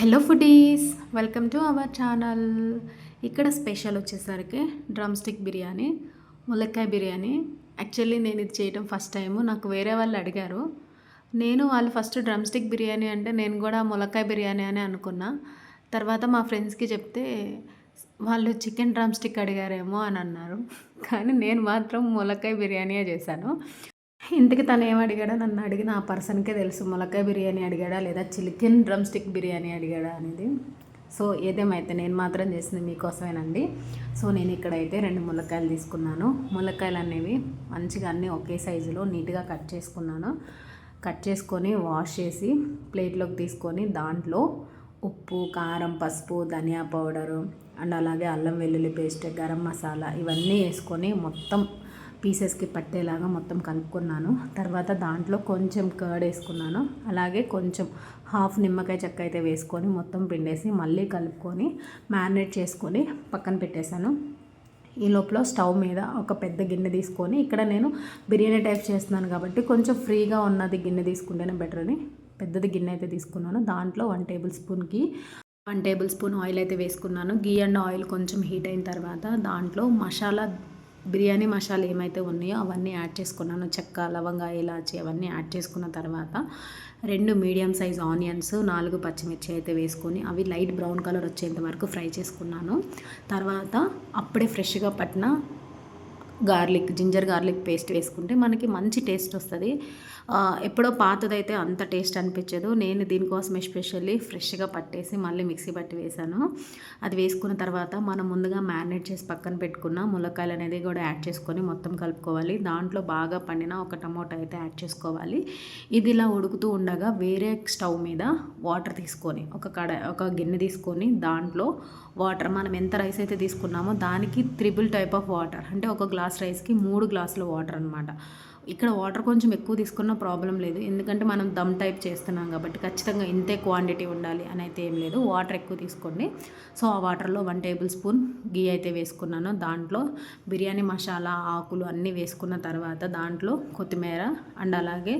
Hello foodies welcome to our channel. ఇక్కడ special వచ్చేసరికి drum stick biryani ములక్కాయ బిర్యానీ. యాక్చువల్లీ నేను ఇది చేయటం ఫస్ట్ టైం నాకు వేరే వాళ్ళు అడిగారు. నేను వాళ్ళు ఫస్ట్ డ్రమ్ స్టిక్ బిర్యానీ అంటే నేను కూడా ములక్కాయ బిర్యానీ అని అనుకున్నా. తర్వాత మా ఫ్రెండ్స్కి చెప్తే వాళ్ళు చికెన్ డ్రమ్ స్టిక్ అడిగారేమో అని అన్నారు. కానీ నేను మాత్రం ములక్కాయ బిర్యానీయే చేశాను. ఇంటికి తను ఏం అడిగాడో? నన్ను అడిగిన ఆ పర్సన్కే తెలుసు. ములక్కాయ బిర్యానీ అడిగాడా? లేదా చికెన్ డ్రమ్ స్టిక్ బిర్యానీ అడిగాడా అనేది. సో ఏదేమైతే నేను మాత్రం చేసింది మీకోసమేనండి. సో నేను ఇక్కడైతే రెండు ములక్కాయలు తీసుకున్నాను. ములక్కాయలు అనేవి మంచిగా అన్నీ ఒకే సైజులో నీట్గా కట్ చేసుకున్నాను. కట్ చేసుకొని వాష్ చేసి ప్లేట్లోకి తీసుకొని దాంట్లో ఉప్పు కారం పసుపు ధనియా పౌడరు అండ్ అలాగే అల్లం వెల్లుల్లి పేస్ట్ గరం మసాలా ఇవన్నీ వేసుకొని మొత్తం పీసెస్కి పట్టేలాగా మొత్తం కలుపుకున్నాను. తర్వాత దాంట్లో కొంచెం కర్డ్ వేసుకున్నాను. అలాగే కొంచెం హాఫ్ నిమ్మకాయ చెక్క అయితే వేసుకొని మొత్తం పిండేసి మళ్ళీ కలుపుకొని మ్యారినేట్ చేసుకొని పక్కన పెట్టేశాను. ఈ లోపల స్టవ్ మీద ఒక పెద్ద గిన్నె తీసుకొని ఇక్కడ నేను బిర్యానీ టైప్ చేస్తున్నాను కాబట్టి కొంచెం ఫ్రీగా ఉన్నది గిన్నె తీసుకుంటేనే బెటర్ అని పెద్దది గిన్నె అయితే తీసుకున్నాను. దాంట్లో వన్ టేబుల్ స్పూన్కి వన్ టేబుల్ స్పూన్ ఆయిల్ అయితే వేసుకున్నాను. గీ అండ్ ఆయిల్ కొంచెం హీట్ అయిన తర్వాత దాంట్లో మసాలా బిర్యానీ మసాలా ఏమైతే ఉన్నాయో అవన్నీ యాడ్ చేసుకున్నాను. చెక్క లవంగా ఇలాచి అవన్నీ యాడ్ చేసుకున్న తర్వాత రెండు మీడియం సైజ్ ఆనియన్స్ నాలుగు పచ్చిమిర్చి అయితే వేసుకొని అవి లైట్ బ్రౌన్ కలర్ వచ్చేంత వరకు ఫ్రై చేసుకున్నాను. తర్వాత అప్పుడే ఫ్రెష్గా పట్టిన గార్లిక్ జింజర్ గార్లిక్ పేస్ట్ వేసుకుంటే మనకి మంచి టేస్ట్ వస్తుంది. ఎప్పుడో పాతదైతే అంత టేస్ట్ అనిపించదు. నేను దీనికోసం ఎస్పెషల్లీ ఫ్రెష్గా పట్టేసి మళ్ళీ మిక్సీ పట్టి వేసాను అది వేసుకున్న తర్వాత మనం ముందుగా మ్యారినేట్ చేసి పక్కన పెట్టుకున్న ములక్కాయలు అనేది కూడా యాడ్ చేసుకొని మొత్తం కలుపుకోవాలి. దాంట్లో బాగా పండిన ఒక టమోటా అయితే యాడ్ చేసుకోవాలి. ఇది ఇలా ఉడుకుతూ ఉండగా వేరే స్టవ్ మీద వాటర్ తీసుకొని ఒక కడ ఒక గిన్నె తీసుకొని దాంట్లో వాటర్ మనం ఎంత రైస్ అయితే తీసుకున్నామో దానికి త్రిబుల్ టైప్ ఆఫ్ వాటర్ అంటే ఒక గ్లాస్ గ్లాస్ రైస్కి మూడు గ్లాసుల వాటర్ అనమాట ఇక్కడ వాటర్ కొంచెం ఎక్కువ తీసుకున్న ప్రాబ్లం లేదు. ఎందుకంటే మనం దమ్ టైప్ చేస్తున్నాం కాబట్టి ఖచ్చితంగా ఇంతే క్వాంటిటీ ఉండాలి అని అయితే ఏం లేదు. వాటర్ ఎక్కువ తీసుకోండి. సో ఆ వాటర్లో వన్ టేబుల్ స్పూన్ గీ అయితే వేసుకున్నాను. దాంట్లో బిర్యానీ మసాలా ఆకులు అన్నీ వేసుకున్న తర్వాత దాంట్లో కొత్తిమీర అండ్ అలాగే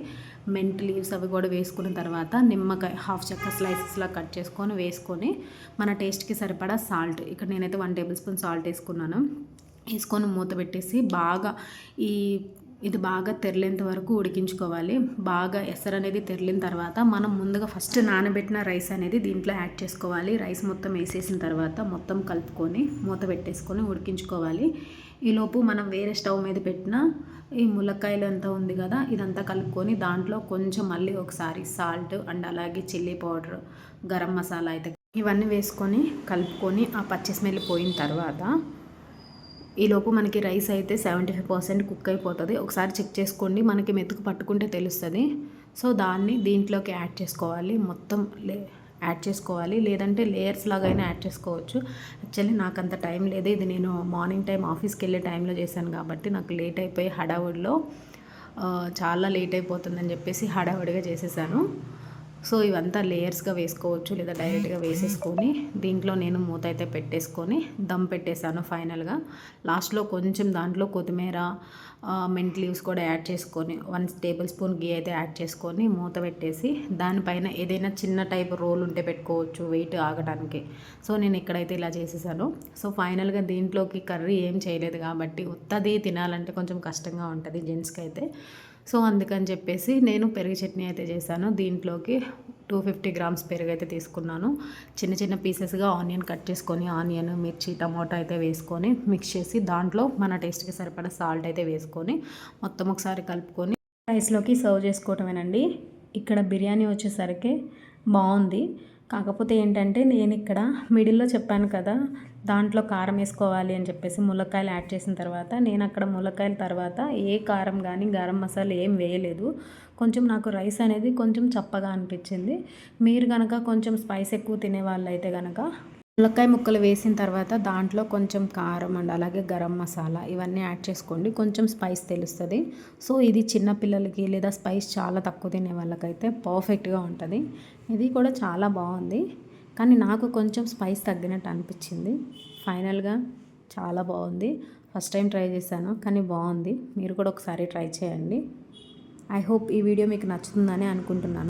మెంట్ లీవ్స్ అవి కూడా వేసుకున్న తర్వాత నిమ్మకాయ హాఫ్ చెక్క స్లైసెస్లా కట్ చేసుకొని వేసుకొని మన టేస్ట్కి సరిపడా సాల్ట్. ఇక్కడ నేనైతే వన్ టేబుల్ స్పూన్ సాల్ట్ వేసుకున్నాను. వేసుకొని మూత పెట్టేసి బాగా ఈ ఇది బాగా తెరలేంత వరకు ఉడికించుకోవాలి. బాగా ఎసరు అనేది తెరలిన తర్వాత మనం ముందుగా ఫస్ట్ నానబెట్టిన రైస్ అనేది దీంట్లో యాడ్ చేసుకోవాలి. రైస్ మొత్తం వేసేసిన తర్వాత మొత్తం కలుపుకొని మూత పెట్టేసుకొని ఉడికించుకోవాలి. ఈలోపు మనం వేరే స్టవ్ మీద పెట్టిన ఈ ములక్కాయలు అంతా ఉంది కదా ఇదంతా కలుపుకొని దాంట్లో కొంచెం మళ్ళీ ఒకసారి సాల్ట్ అండ్ అలాగే చిల్లీ పౌడర్ గరం మసాలా అయితే ఇవన్నీ వేసుకొని కలుపుకొని ఆ పచ్చి స్మెల్ పోయిన తర్వాత ఈలోపు మనకి రైస్ అయితే సెవెంటీ ఫైవ్ పర్సెంట్ కుక్ అయిపోతుంది. ఒకసారి చెక్ చేసుకోండి మనకి మెతుకు పట్టుకుంటే తెలుస్తుంది. సో దాన్ని దీంట్లోకి యాడ్ చేసుకోవాలి. మొత్తం లే యాడ్ చేసుకోవాలి. లేదంటే లేయర్స్ లాగైనా యాడ్ చేసుకోవచ్చు. యాక్చువల్లీ నాకు అంత టైం లేదు. ఇది నేను మార్నింగ్ టైం ఆఫీస్కి వెళ్ళే టైంలో చేశాను కాబట్టి నాకు లేట్ అయిపోయి హడావుడిలో చాలా లేట్ అయిపోతుందని చెప్పేసి హడావుడిగా చేసేసాను. సో ఇవంతా లేయర్స్గా వేసుకోవచ్చు లేదా డైరెక్ట్గా వేసేసుకొని దీంట్లో నేను మూత అయితే పెట్టేసుకొని దమ్ పెట్టేశాను ఫైనల్గా. లాస్ట్లో కొంచెం దాంట్లో కొత్తిమీర మెంట్ లీవ్స్ కూడా యాడ్ చేసుకొని వన్ టేబుల్ స్పూన్ గీ అయితే యాడ్ చేసుకొని మూత పెట్టేసి దానిపైన ఏదైనా చిన్న టైప్ రోల్ ఉంటే పెట్టుకోవచ్చు వెయిట్ ఆగడానికి సో నేను ఇక్కడైతే ఇలా చేసేసాను. సో ఫైనల్గా దీంట్లోకి కర్రీ ఏం చేయలేదు కాబట్టి ఉత్తది తినాలంటే కొంచెం కష్టంగా ఉంటుంది జెంట్స్కి అయితే. సో అందుకని చెప్పేసి నేను పెరుగు చట్నీ అయితే చేశాను. దీంట్లోకి టూ ఫిఫ్టీ గ్రామ్స్ పెరుగు అయితే తీసుకున్నాను. చిన్న చిన్న పీసెస్గా ఆనియన్ కట్ చేసుకొని ఆనియన్ మిర్చి టమాటా అయితే వేసుకొని మిక్స్ చేసి దాంట్లో మన టేస్ట్కి సరిపడా సాల్ట్ అయితే వేసుకొని మొత్తం ఒకసారి కలుపుకొని రైస్లోకి సర్వ్ చేసుకోవటమేనండి. ఇక్కడ బిర్యానీ వచ్చేసరికి బాగుంది. కాకపోతే ఏంటంటే నేను ఇక్కడ మిడిల్లో చెప్పాను కదా దాంట్లో కారం వేసుకోవాలి అని చెప్పేసి ములక్కాయలు యాడ్ చేసిన తర్వాత నేను అక్కడ ములక్కాయల తర్వాత ఏ కారం కానీ గరం మసాలా ఏం వేయలేదు. కొంచెం నాకు రైస్ అనేది కొంచెం చప్పగా అనిపించింది. మీరు కనుక కొంచెం స్పైస్ ఎక్కువ తినే వాళ్ళు అయితే కనుక ములక్కాయ ముక్కలు వేసిన తర్వాత దాంట్లో కొంచెం కారం అండ్ అలాగే గరం మసాలా ఇవన్నీ యాడ్ చేసుకోండి. కొంచెం స్పైస్ తెలుస్తుంది. సో ఇది చిన్నపిల్లలకి లేదా స్పైస్ చాలా తక్కువ తినే వాళ్ళకైతే పర్ఫెక్ట్గా ఉంటుంది. ఇది కూడా చాలా బాగుంది. కానీ నాకు కొంచెం స్పైస్ తగ్గినట్టు అనిపించింది. ఫైనల్గా చాలా బాగుంది. ఫస్ట్ టైం ట్రై చేశాను కానీ బాగుంది. మీరు కూడా ఒకసారి ట్రై చేయండి. ఐ హోప్ ఈ వీడియో మీకు నచ్చుతుందని అనుకుంటున్నాను.